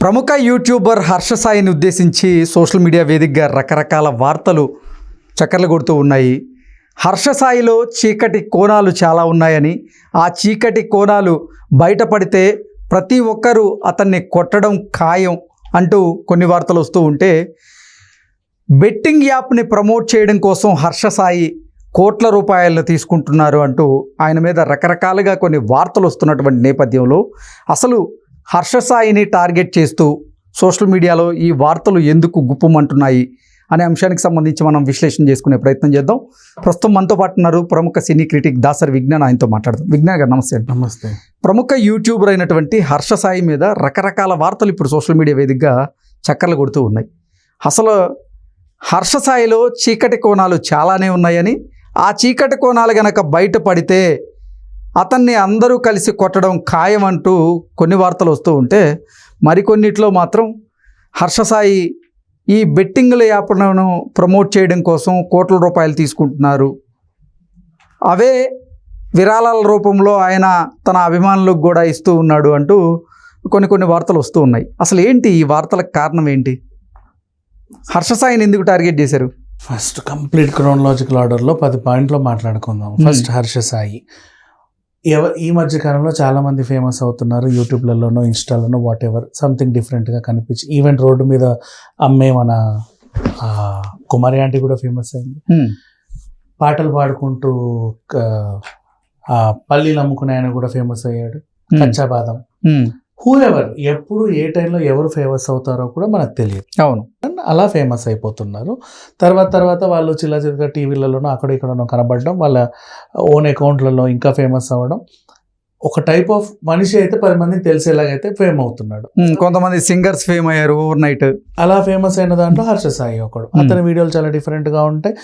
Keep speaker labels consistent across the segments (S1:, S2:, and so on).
S1: ప్రముఖ యూట్యూబర్ హర్ష సాయిని ఉద్దేశించి social media వేదికగా రకరకాల వార్తలు చక్కర్లు కొడుతూ ఉన్నాయి. హర్ష సాయిలో చీకటి కోణాలు చాలా ఉన్నాయని ఆ చీకటి కోణాలు బయటపడితే ప్రతి ఒక్కరూ అతన్ని కొట్టడం ఖాయం అంటూ కొన్ని వార్తలు వస్తూ ఉంటే బెట్టింగ్ యాప్ని ప్రమోట్ చేయడం కోసం హర్ష సాయి కోట్ల రూపాయలను తీసుకుంటున్నారు అంటూ ఆయన మీద రకరకాలుగా కొన్ని వార్తలు వస్తున్నటువంటి నేపథ్యంలో అసలు హర్ష సాయిని టార్గెట్ చేస్తూ సోషల్ మీడియాలో ఈ వార్తలు ఎందుకు గుప్పమంటున్నాయి అనే అంశానికి సంబంధించి మనం విశ్లేషణ చేసుకునే ప్రయత్నం చేద్దాం. ప్రస్తుతం మనతో పాటు ఉన్నారు ప్రముఖ సినీ క్రిటిక్ దాసరి విజ్ఞాన్. ఆయనతో మాట్లాడదాం. విజ్ఞాన్ గారు నమస్తే
S2: నమస్తే.
S1: ప్రముఖ యూట్యూబర్ అయినటువంటి హర్ష సాయి మీద రకరకాల వార్తలు ఇప్పుడు సోషల్ మీడియా వేదికగా చక్కర్లు కొడుతూ ఉన్నాయి. అసలు హర్ష సాయిలో చీకటి కోణాలు చాలానే ఉన్నాయని ఆ చీకటి కోణాలు గనక బయటపడితే అతన్ని అందరూ కలిసి కొట్టడం ఖాయం అంటూ కొన్ని వార్తలు వస్తూ ఉంటే మరికొన్నిట్లో మాత్రం హర్ష సాయి ఈ బెట్టింగ్ల యాప్లను ప్రమోట్ చేయడం కోసం కోట్ల రూపాయలు తీసుకుంటున్నారు. అవే విరాళాల రూపంలో ఆయన తన అభిమానులకు కూడా ఇస్తూ ఉన్నాడు అంటూ కొన్ని కొన్ని వార్తలు వస్తూ ఉన్నాయి. అసలు ఏంటి ఈ వార్తలకు కారణం ఏంటి? హర్ష సాయిని ఎందుకు టార్గెట్ చేశారు?
S2: ఫస్ట్ కంప్లీట్ క్రోనలాజికల్ ఆర్డర్లో పది పాయింట్లో మాట్లాడుకుందాం. ఫస్ట్ హర్ష సాయి ఎవ ఈ మధ్య కాలంలో చాలా మంది ఫేమస్ అవుతున్నారు యూట్యూబ్లలోనో ఇన్స్టాలోనో వాట్ ఎవర్ సంథింగ్ డిఫరెంట్గా కనిపించి ఈవెన్ రోడ్డు మీద అమ్మే మన కుమారి ఆంటీ కూడా ఫేమస్ అయింది. పాటలు పాడుకుంటూ పల్లీలు అమ్ముకునే ఆయన కూడా ఫేమస్ అయ్యాడు. కచ్చా బాదం హూ ఎవర్ ఎప్పుడు ఏ టైంలో ఎవరు ఫేమస్ అవుతారో కూడా మనకు తెలియదు.
S1: అవును.
S2: అలా ఫేమస్ అయిపోతున్నారు. తర్వాత తర్వాత వాళ్ళు చిల్ల చిల్లగా టీవీలలోనో అక్కడ ఇక్కడనో కనబడడం వాళ్ళ ఓన్ అకౌంట్లలో ఇంకా ఫేమస్ అవ్వడం. ఒక టైప్ ఆఫ్ మనిషి అయితే పది మందికి తెలిసేలాగైతే ఫేమ్ అవుతున్నాడు.
S1: కొంతమంది సింగర్స్ ఫేమ్ అయ్యారు ఓవర్ నైట్
S2: అలా ఫేమస్ అయిన దాంట్లో హర్ష సాయి ఒకడు అతని వీడియోలు చాలా డిఫరెంట్గా ఉంటాయి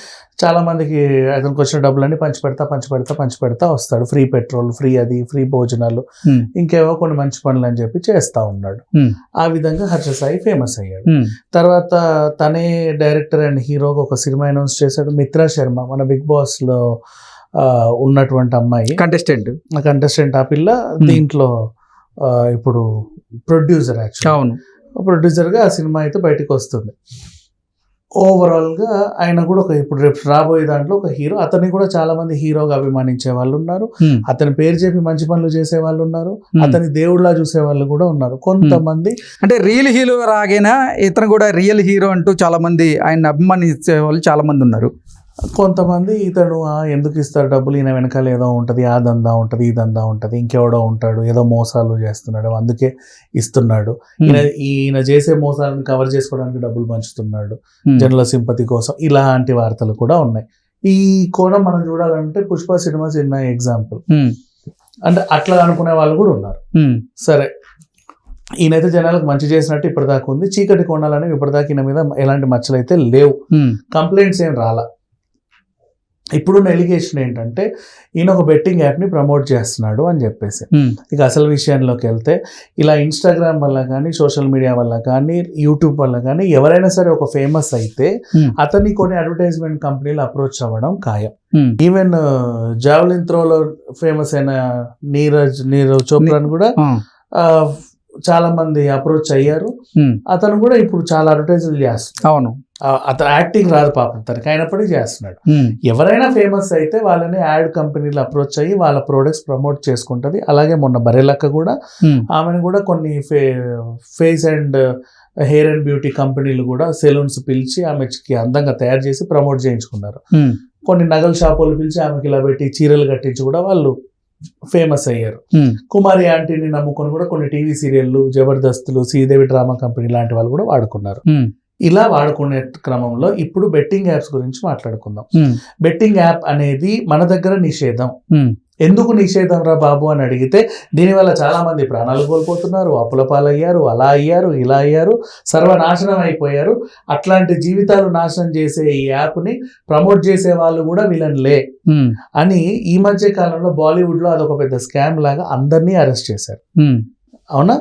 S2: చాలా మందికి అతనికి వచ్చిన డబ్బులన్నీ పంచి పెడతా పంచి పెడతా పంచి పెడతా వస్తాడు. ఫ్రీ పెట్రోల్ ఫ్రీ అది ఫ్రీ భోజనాలు ఇంకేవో కొన్ని మంచి పనులు అని చెప్పి చేస్తా ఉన్నాడు. ఆ విధంగా హర్ష సాయి ఫేమస్ అయ్యాడు తర్వాత తనే డైరెక్టర్ అండ్ హీరోగా ఒక సినిమా అనౌన్స్ చేశాడు. మిత్రా శర్మ మన బిగ్ బాస్లో ఉన్నటువంటి అమ్మాయి.
S1: కంటెస్టెంట్
S2: కంటెస్టెంట్ ఆ పిల్ల దీంట్లో ఆ, ఇప్పుడు ప్రొడ్యూసర్ యాక్చువల్
S1: అవును.
S2: ప్రొడ్యూసర్గా ఆ సినిమా అయితే బయటకు వస్తుంది. ఓవరాల్గా ఆయన కూడా ఒక ఇప్పుడు రేపు రాబోయే దాంట్లో ఒక హీరో అతన్ని కూడా చాలా మంది హీరోగా అభిమానించే వాళ్ళు ఉన్నారు.
S1: ఉమ్,
S2: అతని పేరు చెప్పి మంచి పనులు చేసే వాళ్ళు ఉన్నారు.
S1: ఉమ్.
S2: అతని దేవుళ్ళ చూసే వాళ్ళు కూడా ఉన్నారు. కొంతమంది
S1: అంటే రియల్ హీరో రాగైనా ఇతను కూడా రియల్ హీరో అంటూ చాలా మంది ఆయన అభిమానించే వాళ్ళు చాలా మంది ఉన్నారు.
S2: కొంతమంది ఇతడు "ఆ, ఎందుకు ఇస్తాడు డబ్బులు? ఈయన వెనకాల ఏదో ఉంటుంది ఆ దందా ఉంటుంది ఈ దందా ఉంటుంది ఇంకెవడో ఉంటాడు ఏదో మోసాలు చేస్తున్నాడు అందుకే ఇస్తున్నాడు. ఈయన ఈయన చేసే మోసాలను కవర్ చేసుకోవడానికి డబ్బులు పంచుతున్నాడు జనుల సింపతి కోసం ఇలాంటి వార్తలు కూడా ఉన్నాయి. ఈ కోణం మనం చూడాలంటే పుష్ప సినిమా చిన్న ఎగ్జాంపుల్. అంటే అట్లా అనుకునే వాళ్ళు కూడా ఉన్నారు. సరే. ఈయనైతే జనాలకు మంచి చేసినట్టు ఇప్పటిదాకా ఉంది. చీకటి కోణాలు అనేవి ఇప్పటిదాకా ఈయన మీద ఎలాంటి మచ్చలు అయితే లేవు కంప్లైంట్స్ ఏం రాలా. ఇప్పుడున్న ఎలిగేషన్ ఏంటంటే ఈయన ఒక బెట్టింగ్ యాప్ని ప్రమోట్ చేస్తున్నాడు అని చెప్పేసి. ఇక అసలు విషయంలోకి వెళ్తే ఇలా ఇన్స్టాగ్రామ్ వల్ల కానీ సోషల్ మీడియా వల్ల కానీ యూట్యూబ్ వల్ల కానీ ఎవరైనా సరే ఒక ఫేమస్ అయితే. అతన్ని కొన్ని అడ్వర్టైజ్మెంట్ కంపెనీలు అప్రోచ్ అవ్వడం ఖాయం. ఈవెన్ జావలిన్ త్రోలో ఫేమస్ అయిన నీరజ్ నీరజ్ చోప్రాని కూడా చాలా మంది అప్రోచ్ అయ్యారు. అతను కూడా ఇప్పుడు చాలా అడ్వర్టైజ్లు చేస్తున్నాడు.
S1: అవును.
S2: అతను యాక్టింగ్ రాదు పాపం. తనకి అయినప్పటికీ చేస్తున్నాడు. ఎవరైనా ఫేమస్ అయితే వాళ్ళని యాడ్ కంపెనీలు అప్రోచ్ అయ్యి వాళ్ళ ప్రోడక్ట్స్ ప్రమోట్ చేసుకుంటుంది. అలాగే మొన్న బరెలక్క కూడా ఆమెను కూడా కొన్ని ఫే face and hair and beauty కంపెనీలు కూడా సెలూన్స్ పిలిచి ఆమెకి అందంగా తయారు చేసి ప్రమోట్ చేయించుకున్నారు. కొన్ని నగల షాపులు పిలిచి ఆమెకి ఇలా పెట్టి చీరలు కట్టించి కూడా వాళ్ళు ఫేమస్ అయ్యారు. కుమారి ఆంటీని నమ్ముకొని కూడా కొన్ని టీవీ సీరియళ్ళు జబర్దస్తులు శ్రీదేవి డ్రామా కంపెనీ లాంటి వాళ్ళు కూడా వాడుకున్నారు. ఇలా వాడుకునే క్రమంలో ఇప్పుడు బెట్టింగ్ యాప్స్ గురించి మాట్లాడుకుందాం. బెట్టింగ్ యాప్ అనేది మన దగ్గర నిషేధం. ఎందుకు నిషేధం రా బాబు అని అడిగితే దీనివల్ల చాలా మంది ప్రాణాలు కోల్పోతున్నారు అప్పుల పాలయ్యారు అలా అయ్యారు ఇలా అయ్యారు సర్వనాశనం అయిపోయారు. అట్లాంటి జీవితాలు నాశనం చేసే ఈ యాప్ని ప్రమోట్ చేసే వాళ్ళు కూడా
S1: ఉమ్,
S2: అని ఈ మధ్య కాలంలో బాలీవుడ్లో అదొక పెద్ద స్కామ్ లాగా అందరినీ అరెస్ట్ చేశారు. అవునా?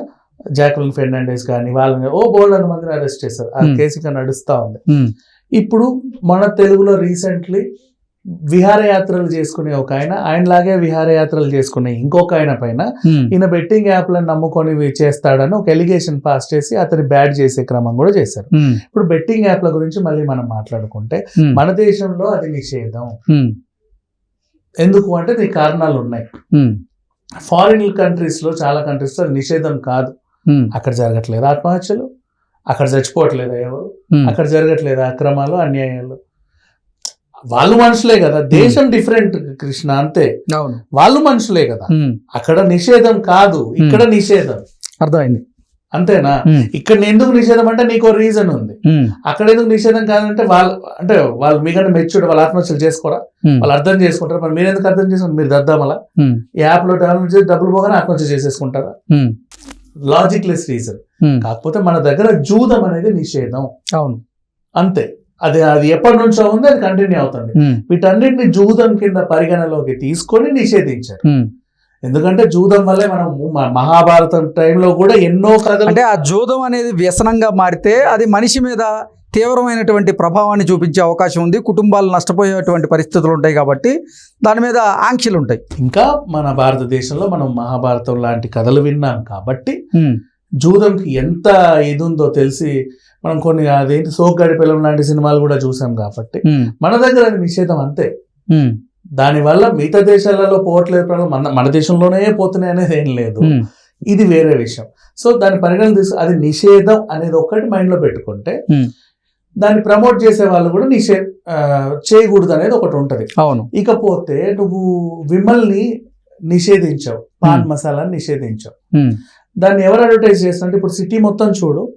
S2: జాక్లిన్ ఫెర్నాండెస్ కానీ వాళ్ళని ఓ బోల్డ్ మందిని అరెస్ట్ చేశారు. ఆ. కేసు నడుస్తూ ఉంది. ఇప్పుడు మన తెలుగులో రీసెంట్లీ విహారయాత్రలు చేసుకునే ఒక ఆయన ఆయనలాగే విహారయాత్రలు చేసుకునే ఇంకొక ఆయన పైన ఈయన బెట్టింగ్ యాప్లను నమ్ముకొని చేస్తాడని ఒక ఎలిగేషన్ పాస్ చేసి అతని బ్యాడ్ చేసే క్రమం కూడా చేశారు. ఇప్పుడు బెట్టింగ్ యాప్ల గురించి మళ్ళీ మనం మాట్లాడుకుంటే మన దేశంలో అది నిషేధం. ఎందుకు అంటే దీనికి కారణాలు ఉన్నాయి. ఫారిన్ కంట్రీస్లో చాలా కంట్రీస్లో నిషేధం కాదు. అక్కడ జరగట్లేదు ఆత్మహత్యలు అక్కడ చచ్చిపోవట్లేదు ఎవరు అక్కడ జరగట్లేదు అక్రమాలు అన్యాయాలు వాళ్ళు మనుషులే కదా. దేశం డిఫరెంట్ కృష్ణ అంతే.
S1: అవును.
S2: వాళ్ళు మనుషులే కదా. అక్కడ నిషేధం కాదు. ఇక్కడ నిషేధం.
S1: అర్థమైంది.
S2: అంతేనా? ఇక్కడ ఎందుకు నిషేధం అంటే నీకు రీజన్ ఉంది. అక్కడ ఎందుకు నిషేధం కాదంటే వాళ్ళు అంటే వాళ్ళు మీకంటే మెచ్యూర్డ్ వాళ్ళు ఆత్మహత్యలు చేసుకోరా? వాళ్ళు అర్థం చేసుకుంటారు? మరి మీరు ఎందుకు అర్థం చేసుకుంటారు? మీరు దద్దామలా యాప్లో డౌన్లోడ్ చేసి డబ్బులు పోగానే ఆత్మహత్య చేసేసుకుంటారా?
S1: ఉమ్,
S2: లాజిక్ లెస్ రీజన్ కాకపోతే మన దగ్గర జూదం అనేది నిషేధం.
S1: అవును.
S2: అంతే. అది అది ఎప్పటి నుంచో ఉంది అది కంటిన్యూ అవుతుంది.
S1: ఉమ్,
S2: వీటన్నిటిని జూదం కింద పరిగణలోకి తీసుకొని నిషేధించారు.
S1: ఉమ్.
S2: ఎందుకంటే జూదం వల్లే మనం మహాభారతం టైంలో కూడా ఎన్నో కథలు
S1: అంటే ఆ జూదం అనేది వ్యసనంగా మారితే అది మనిషి మీద తీవ్రమైనటువంటి ప్రభావాన్ని చూపించే అవకాశం ఉంది కుటుంబాలు నష్టపోయేటువంటి పరిస్థితులు ఉంటాయి కాబట్టి దాని మీద ఆంక్షలు ఉంటాయి.
S2: ఇంకా మన భారతదేశంలో మనం మహాభారతం లాంటి కథలు విన్నాం కాబట్టి
S1: ఉమ్,
S2: జూదంకి ఎంత ఇది ఉందో తెలిసి మనం కొన్ని అదేంటి సోగ్గాడి పిల్లం లాంటి సినిమాలు కూడా చూసాం కాబట్టి మన దగ్గర అది నిషేధం అంతే. దానివల్ల మిగతా దేశాలలో పోవట్లేదు మన మన దేశంలోనే పోతున్నాయి అనేది ఏం లేదు. ఇది వేరే విషయం. సో దాని పరిగణన తీసుకు అది నిషేధం అనేది ఒక్కటి మైండ్లో పెట్టుకుంటే
S1: Hmm.
S2: దాన్ని ప్రమోట్ చేసే వాళ్ళు కూడా నిషే చేయకూడదు అనేది ఒకటి ఉంటది.
S1: అవును.
S2: ఇకపోతే నువ్వు విమల్ని నిషేధించావు. పాన్. మసాలాని నిషేధించావు. దాన్ని ఎవరు అడ్వర్టైజ్ చేస్తున్నారు? ఇప్పుడు సిటీ మొత్తం చూడు.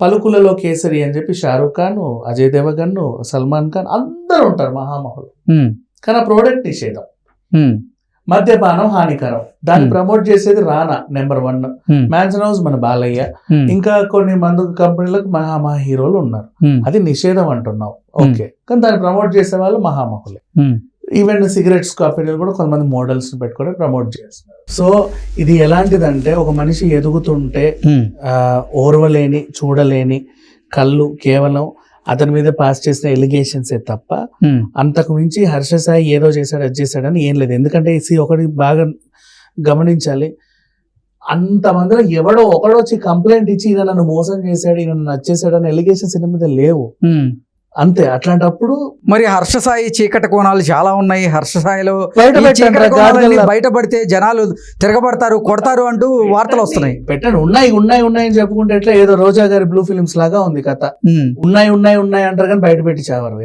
S2: పలుకులలో కేసరి అని చెప్పి షారూఖ్ ఖాన్ అజయ్ దేవగన్ సల్మాన్ ఖాన్ అందరూ ఉంటారు మహామహులు.
S1: ఉమ్,
S2: కానీ ఆ ప్రోడక్ట్ నిషేధం.
S1: ఉమ్,
S2: మద్యపానం హానికరం. దాన్ని
S1: Hmm.
S2: ప్రమోట్ చేసేది Rana number one Mansion House మన బాలయ్య. ఇంకా కొన్ని మందు కంపెనీలకు మహామహా హీరోలు ఉన్నారు. అది నిషేధం అంటున్నావు ఓకే కానీ దాన్ని ప్రమోట్ చేసే వాళ్ళు మహామహులే. ఈవెన్ సిగరెట్స్ కంపెనీలు కూడా కొంతమంది మోడల్స్ పెట్టుకొని ప్రమోట్ చేస్తున్నారు. సో ఇది ఎలాంటిదంటే ఒక మనిషి ఎదుగుతుంటే ఆ, ఓర్వలేని చూడలేని కళ్ళు కేవలం అతని మీద పాస్ చేసిన ఎలిగేషన్సే తప్ప
S1: ఉమ్,
S2: అంతకు మించి హర్ష సాయి ఏదో చేశాడు అది చేశాడని ఏం లేదు. ఎందుకంటే ఇది ఒకటి బాగా గమనించాలి. అంతమందిలో ఎవడో ఒకడో వచ్చి కంప్లైంట్ ఇచ్చి ఈయన నన్ను మోసం చేశాడు ఈయన నన్ను నచ్చేసాడు అని ఎలిగేషన్స్ ఈయన మీద లేవు.
S1: ఉమ్.
S2: అంతే అట్లాంటప్పుడు
S1: మరి హర్షసాయి చీకటి కోణాలు చాలా ఉన్నాయి. హర్షసాయిలో
S2: బయట.
S1: బయటపడితే జనాలు తిరగబడతారు కొడతారు అంటూ వార్తలు వస్తున్నాయి.
S2: పెట్టండి. ఉన్నాయి ఉన్నాయి ఉన్నాయి అని చెప్పుకుంటే ఎట్లా? ఏదో రోజా గారి బ్లూ ఫిలిమ్స్ లాగా ఉంది కథ. ఉన్నాయి ఉన్నాయి ఉన్నాయి అంటారు కానీ బయట పెట్టి చావరు.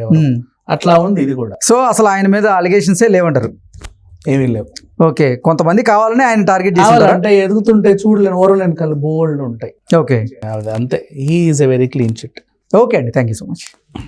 S2: అట్లా ఉంది ఇది కూడా.
S1: సో అసలు ఆయన మీద అలిగేషన్సే లేవంటారు.
S2: ఏమీ లేవు.
S1: ఓకే కొంతమంది కావాలని ఆయన టార్గెట్
S2: కావాలంటే ఎదుగుతుంటే చూడలేని ఓరలేని కళ్ళు బోల్డ్ ఉంటాయి.
S1: ఓకే.
S2: అంతే. He is a very clean chit
S1: okay అండి థ్యాంక్ యూ సో మచ్.